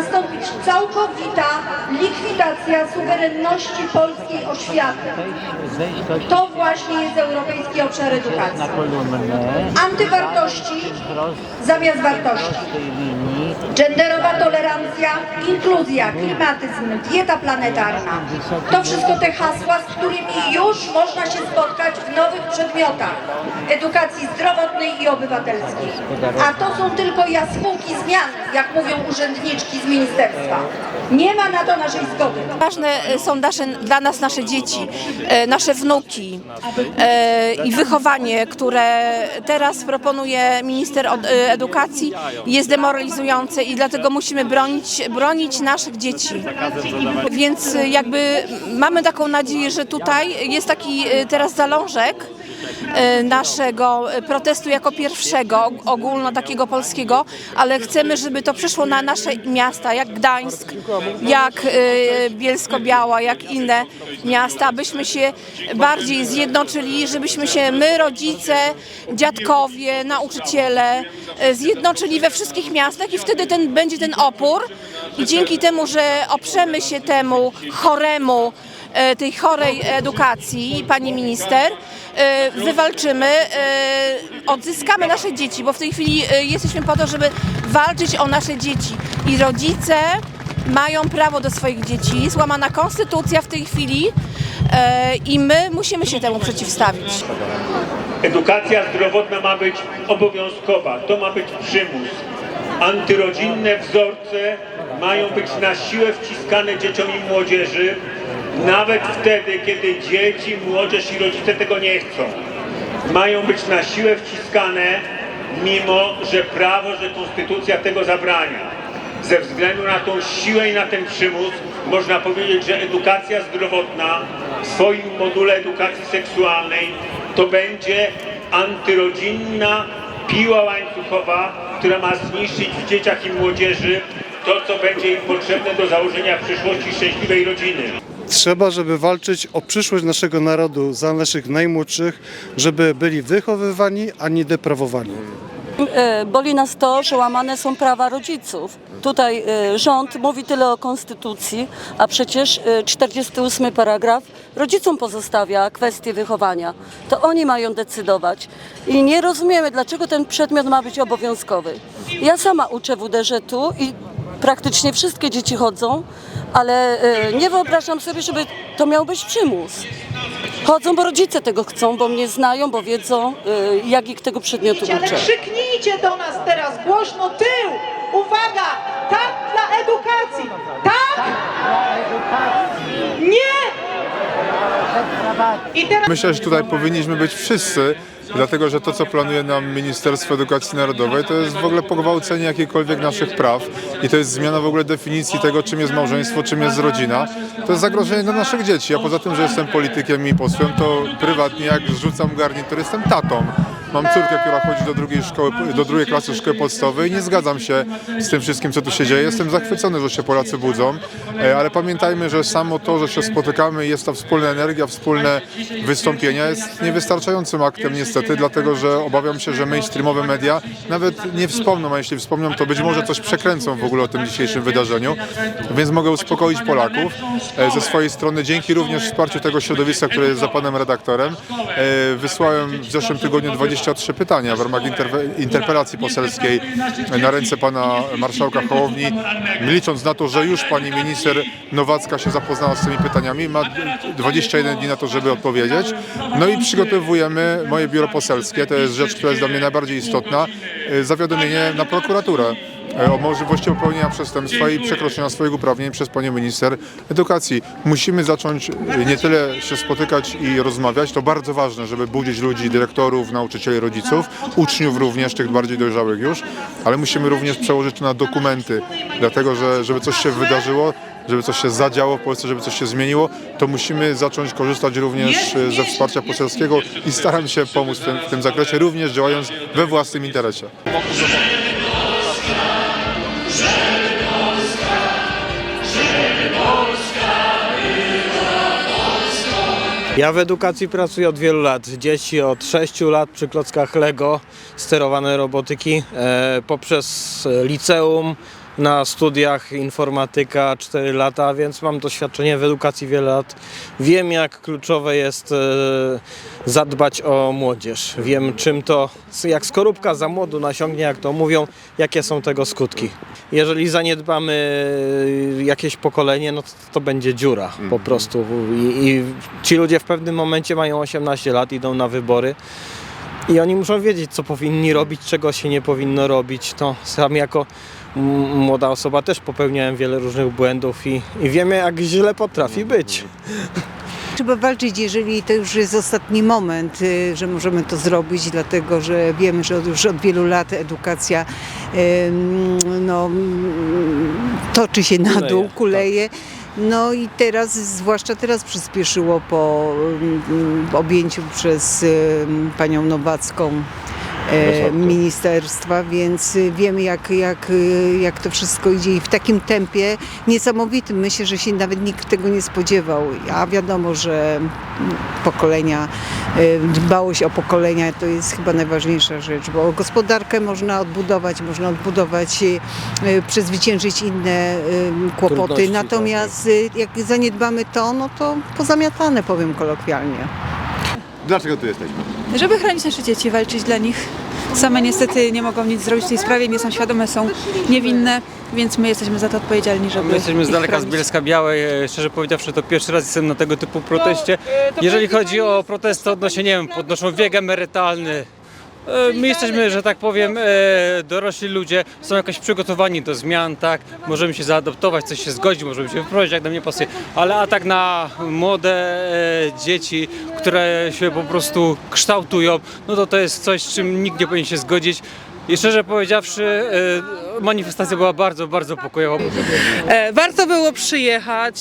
estás całkowita likwidacja suwerenności polskiej oświaty. To właśnie jest Europejski Obszar Edukacji. Antywartości zamiast wartości. Genderowa tolerancja, inkluzja, klimatyzm, dieta planetarna. To wszystko te hasła, z którymi już można się spotkać w nowych przedmiotach edukacji zdrowotnej i obywatelskiej. A to są tylko jaskółki zmian, jak mówią urzędniczki z ministerstwa. Nie ma na to naszej zgody. Ważne e, są nasze, dla nas nasze dzieci, e, nasze wnuki e, i wychowanie, które teraz proponuje minister edukacji jest demoralizujące i dlatego musimy bronić, bronić naszych dzieci. Więc jakby mamy taką nadzieję, że tutaj jest taki teraz zalążek naszego e, protestu jako pierwszego, og- ogólno takiego polskiego, ale chcemy, żeby to przyszło na nasze miasta, jak Gdańsk, jak e, Bielsko-Biała, jak inne miasta, abyśmy się bardziej zjednoczyli, żebyśmy się my, rodzice, dziadkowie, nauczyciele e, zjednoczyli we wszystkich miastach i wtedy ten, będzie ten opór. I dzięki temu, że oprzemy się temu choremu, e, tej chorej edukacji, pani minister, e, wywalczymy, e, odzyskamy nasze dzieci, bo w tej chwili e, jesteśmy po to, żeby walczyć o nasze dzieci i rodzice mają prawo do swoich dzieci, jest łamana konstytucja w tej chwili e, i my musimy się temu przeciwstawić. Edukacja zdrowotna ma być obowiązkowa, to ma być przymus. Antyrodzinne wzorce mają być na siłę wciskane dzieciom i młodzieży, nawet wtedy, kiedy dzieci, młodzież i rodzice tego nie chcą. Mają być na siłę wciskane, mimo że prawo, że konstytucja tego zabrania. Ze względu na tą siłę i na ten przymus można powiedzieć, że edukacja zdrowotna w swoim module edukacji seksualnej to będzie antyrodzinna piła łańcuchowa, która ma zniszczyć w dzieciach i młodzieży to, co będzie im potrzebne do założenia przyszłości szczęśliwej rodziny. Trzeba, żeby walczyć o przyszłość naszego narodu, za naszych najmłodszych, żeby byli wychowywani, a nie deprawowani. E, Boli nas to, że łamane są prawa rodziców. Tutaj e, rząd mówi tyle o konstytucji, a przecież e, 48 paragraf rodzicom pozostawia kwestię wychowania. To oni mają decydować. I nie rozumiemy, dlaczego ten przedmiot ma być obowiązkowy. Ja sama uczę WDŻ-u i praktycznie wszystkie dzieci chodzą, ale e, nie wyobrażam sobie, żeby to miał być przymus. Chodzą, bo rodzice tego chcą, bo mnie znają, bo wiedzą, e, jak ich tego przedmiotu Ale uczę. krzyknijcie do nas teraz głośno tył! Uwaga! Tak dla edukacji! Tak! Nie! I teraz Myślę, że tutaj powinniśmy być wszyscy, dlatego że to, co planuje nam Ministerstwo Edukacji Narodowej, to jest w ogóle pogwałcenie jakichkolwiek naszych praw i to jest zmiana w ogóle definicji tego, czym jest małżeństwo, czym jest rodzina. To jest zagrożenie dla naszych dzieci. A poza tym, że jestem politykiem i posłem, to prywatnie jak zrzucam garnitur, jestem tatą. Mam córkę, która chodzi do drugiej, szkoły, do drugiej klasy szkoły podstawowej i nie zgadzam się z tym wszystkim, co tu się dzieje. Jestem zachwycony, że się Polacy budzą, e, ale pamiętajmy, że samo to, że się spotykamy, jest ta wspólna energia, wspólne wystąpienia jest niewystarczającym aktem niestety, dlatego że obawiam się, że mainstreamowe media nawet nie wspomną, a jeśli wspomną, to być może coś przekręcą w ogóle o tym dzisiejszym wydarzeniu, więc mogę uspokoić Polaków. E, Ze swojej strony dzięki również wsparciu tego środowiska, które jest za panem redaktorem, e, wysłałem w zeszłym tygodniu 23 pytania w ramach interpelacji poselskiej na ręce pana marszałka Hołowni, licząc na to, że już pani minister Nowacka się zapoznała z tymi pytaniami, ma 21 dni na to, żeby odpowiedzieć. No i przygotowujemy moje biuro poselskie, to jest rzecz, która jest dla mnie najbardziej istotna, e, zawiadomienie na prokuraturę o możliwości popełnienia przestępstwa i przekroczenia swoich uprawnień przez panią minister edukacji. Musimy zacząć e, nie tyle się spotykać i rozmawiać, to bardzo ważne, żeby budzić ludzi, dyrektorów, nauczycieli, rodziców, uczniów również, tych bardziej dojrzałych już, ale musimy również przełożyć to na dokumenty, dlatego że żeby coś się wydarzyło, żeby coś się zadziało w Polsce, żeby coś się zmieniło, to musimy zacząć korzystać również e, ze wsparcia poselskiego i staram się pomóc w tym, w tym zakresie, również działając we własnym interesie. Ja w edukacji pracuję od wielu lat. Dzieci od 6 lat przy klockach Lego, sterowane robotyki, e, poprzez liceum, na studiach informatyka 4 lata, więc mam doświadczenie w edukacji wiele lat. Wiem, jak kluczowe jest e, zadbać o młodzież. Wiem, czym to, jak skorupka za młodu nasiągnie, jak to mówią, jakie są tego skutki. Jeżeli zaniedbamy jakieś pokolenie, no to, to będzie dziura po prostu. I, I ci ludzie w pewnym momencie mają 18 lat, idą na wybory. I oni muszą wiedzieć, co powinni robić, czego się nie powinno robić. To sam jako młoda osoba też popełniałem wiele różnych błędów i, i wiemy, jak źle potrafi być. Trzeba walczyć, jeżeli to już jest ostatni moment, y, że możemy to zrobić, dlatego że wiemy, że już od wielu lat edukacja no, toczy się na dół, tak. kuleje. No i teraz, zwłaszcza teraz przyspieszyło po objęciu przez panią Nowacką e, ministerstwa, więc y, wiemy jak, jak, y, jak to wszystko idzie i w takim tempie niesamowitym. Myślę, że się nawet nikt tego nie spodziewał, a wiadomo, że pokolenia, y, dbałość o pokolenia to jest chyba najważniejsza rzecz, bo gospodarkę można odbudować, można odbudować, przezwyciężyć inne kłopoty, Trudności, natomiast y, jak zaniedbamy to, no to pozamiatane powiem kolokwialnie. Dlaczego tu jesteśmy? Żeby chronić nasze dzieci, walczyć dla nich. Same niestety nie mogą nic zrobić w tej sprawie, nie są świadome, są niewinne, więc my jesteśmy za to odpowiedzialni, żeby My jesteśmy z ich daleka z chronić. Bielska Białej. E, Szczerze powiedziawszy, to pierwszy raz jestem na tego typu proteście. Jeżeli chodzi o protesty odnośnie, nie wiem, podnoszą wiek emerytalny. E, My jesteśmy, że tak powiem, e, dorośli ludzie, są jakoś przygotowani do zmian, tak? Możemy się zaadoptować, coś się zgodzić, możemy się wyprowadzić, jak nam nie pasuje. Ale atak na młode e, dzieci, które się po prostu kształtują, no to to jest coś, z czym nikt nie powinien się zgodzić. I szczerze powiedziawszy, e, manifestacja była bardzo, bardzo pokojowa. E, Warto było przyjechać,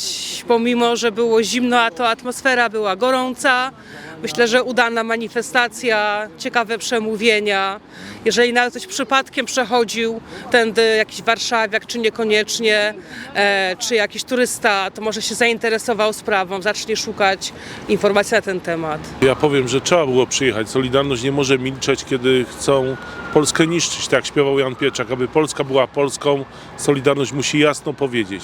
pomimo że było zimno, a to atmosfera była gorąca. Myślę, że udana manifestacja, ciekawe przemówienia. Jeżeli nawet ktoś przypadkiem przechodził tędy jakiś warszawiak, czy niekoniecznie, e, czy jakiś turysta, to może się zainteresował sprawą, zacznie szukać informacji na ten temat. Ja powiem, że trzeba było przyjechać. Solidarność nie może milczeć, kiedy chcą Polskę niszczyć, tak śpiewał Jan Pieczak. Aby Polska była Polską, Solidarność musi jasno powiedzieć.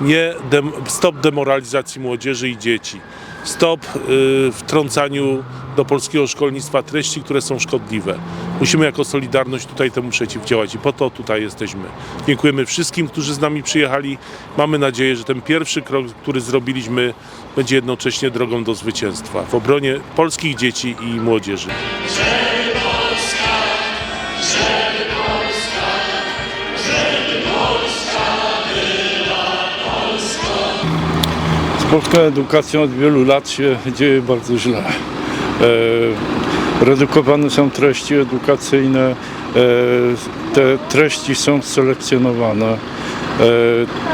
Nie dem, stop demoralizacji młodzieży i dzieci. Stop y, wtrącaniu do polskiego szkolnictwa treści, które są szkodliwe. Musimy jako Solidarność tutaj temu przeciwdziałać i po to tutaj jesteśmy. Dziękujemy wszystkim, którzy z nami przyjechali. Mamy nadzieję, że ten pierwszy krok, który zrobiliśmy, będzie jednocześnie drogą do zwycięstwa w obronie polskich dzieci i młodzieży. Polską edukacją od wielu lat się dzieje bardzo źle. E, redukowane są treści edukacyjne, e, te treści są selekcjonowane. E,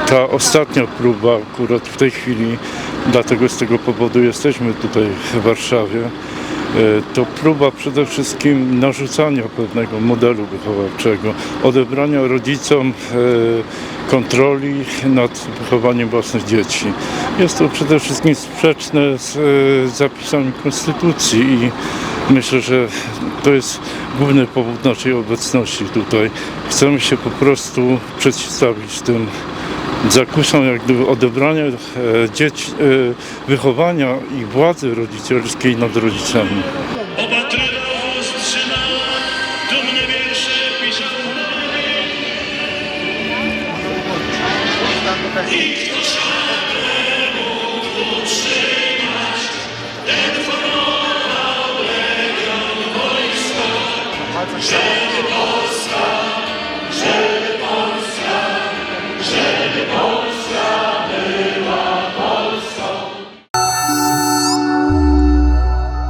ta ostatnia próba akurat w tej chwili, dlatego z tego powodu jesteśmy tutaj w Warszawie, to próba przede wszystkim narzucania pewnego modelu wychowawczego, odebrania rodzicom e, kontroli nad wychowaniem własnych dzieci. Jest to przede wszystkim sprzeczne z e, zapisami Konstytucji i myślę, że to jest główny powód naszej obecności tutaj. Chcemy się po prostu przeciwstawić tym zakusom jak gdyby odebrania e, dzieci, e, wychowania i władzy rodzicielskiej nad rodzicami.